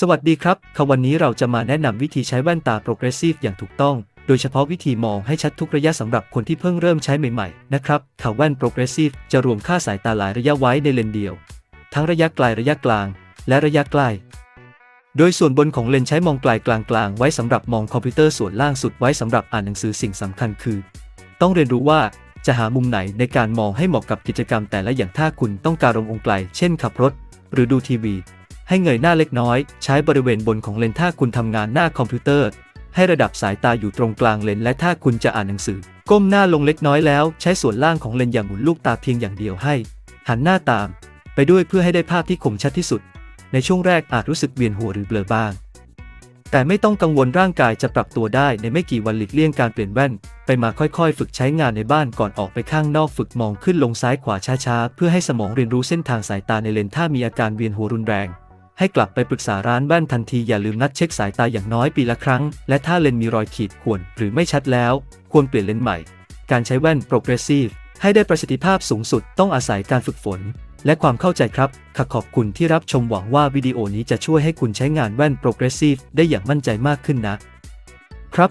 สวัสดีครับค่ะวันนี้เราจะมาแนะนำวิธีใช้แว่นตา Progressive อย่างถูกต้อง โดยเฉพาะวิธีมองให้ชัดทุกระยะสำหรับคนที่เพิ่งเริ่มใช้ใหม่ๆ นะครับค่ะแว่น Progressive จะรวมค่าสายตาหลายระยะไว้ในเลนเดียว ทั้งระยะไกลระยะกลาง และระยะใกล้ โดยส่วนบนของเลนใช้มองไกลกลางๆ ไว้สำหรับมองคอมพิวเตอร์ส่วนล่างสุดไว้สำหรับอ่านหนังสือสิ่งสำคัญคือ ต้องเรียนรู้ว่าจะหามุมไหนในการมองให้เหมาะกับกิจกรรมแต่ละอย่างถ้าคุณต้องการลงองค์ไกล เช่นขับรถ หรือดูทีวี ให้เงยหน้าเล็กน้อย ใช้บริเวณบนของเลนส์ถ้าคุณทำงานหน้าคอมพิวเตอร์ ให้ระดับสายตาอยู่ตรงกลางเลนส์และถ้าคุณจะอ่านหนังสือ ก้มหน้าลงเล็กน้อยแล้ว ใช้ส่วนล่างของเลนส์อย่างหมุนลูกตาเพียงอย่างเดียวให้ หันหน้าตาม ไปด้วยเพื่อให้ได้ภาพที่คมชัดที่สุด ในช่วงแรกอาจรู้สึกเวียนหัวหรือเบลอบ้าง แต่ไม่ต้องกังวลร่างกายจะปรับตัวได้ในไม่กี่วันหลีกเลี่ยงการเปลี่ยนแว่น ไปมาค่อยๆ ฝึกใช้งานในบ้านก่อนออกไปข้างนอกฝึกมองขึ้นลงซ้ายขวาช้าๆเพื่อให้สมองเรียนรู้เส้นทางสายตาในเลนส์ถ้ามีอาการเวียนหัวรุนแรง ให้กลับไปปรึกษาร้านแว่นทันทีอย่าลืมนัดเช็คสายตาอย่างน้อยปีละครั้ง และถ้าเลนมีรอยขีดข่วนหรือไม่ชัดแล้ว ควรเปลี่ยนเลนใหม่ การใช้แว่น progressive ให้ได้ประสิทธิภาพสูงสุดต้องอาศัยการฝึกฝน และความเข้าใจครับค่ะขอบคุณที่รับชมหวังว่าวิดีโอนี้จะช่วยให้คุณใช้งานแว่น progressive ได้อย่างมั่นใจมากขึ้นนะ ครับ